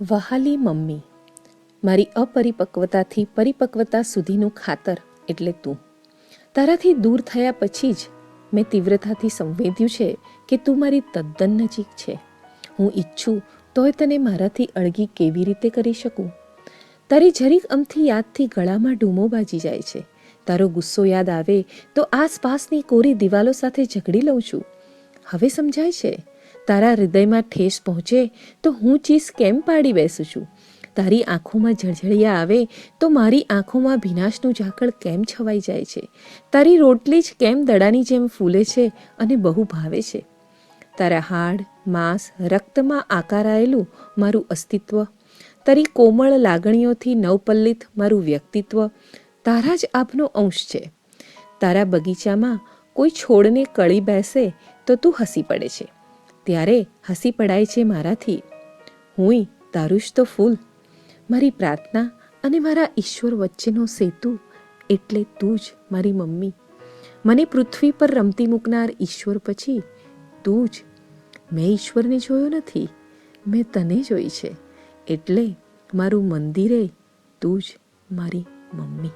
વહાલી mummy, મારી અપરિપક્વતાથી પરિપક્વતા સુધીનું ખાતર એટલે તું. તારાથી દૂર થયા પછી જ મેં તીવ્રતાથી સંવેદ્યું છે કે તું મારી તદ્દન નજીક છે. હું ઈચ્છું તોય તને મારાથી અળગી કેવી રીતે કરી શકું? તારી જરીક અમથી યાદથી ગળામાં ડૂમો બાજી જાય છે. તારો ગુસ્સો યાદ આવે તો આસપાસની કોરી દિવાલો સાથે ઝઘડી લઉં છું. હવે સમજાય છે? તારા હૃદયમાં ઠેસ પહોંચે તો હું ચીસ કેમ પાડી બેસું છું? તારી આંખોમાં ઝળઝળિયા આવે તો મારી આંખોમાં ભીનાશનું ઝાકળ કેમ છવાઈ જાય છે? તારી રોટલી જ કેમ દડાની જેમ ફૂલે છે અને બહુ ભાવે છે? તારા હાડ, માંસ, રક્તમાં આકારાયેલું મારું અસ્તિત્વ. તારી કોમળ લાગણીઓથી નવપલ્લિત મારું વ્યક્તિત્વ. તારા જ આપનો અંશ છે. તારા બગીચામાં કોઈ છોડને કળી બેસે તો તું હસી પડે છે. ત્યારે હસી પડાય છે મારાથી. હુંય, તારું તો ફૂલ. મારી પ્રાર્થના અને મારા ઈશ્વર વચ્ચેનો સેતુ એટલે તું જ મારી મમ્મી. મને પૃથ્વી પર રમતી મૂકનાર ઈશ્વર પછી તું જ. મેં ઈશ્વરને જોયો નથી, મેં તને જોઈ છે. એટલે મારું મંદિરે તું જ મારી મમ્મી.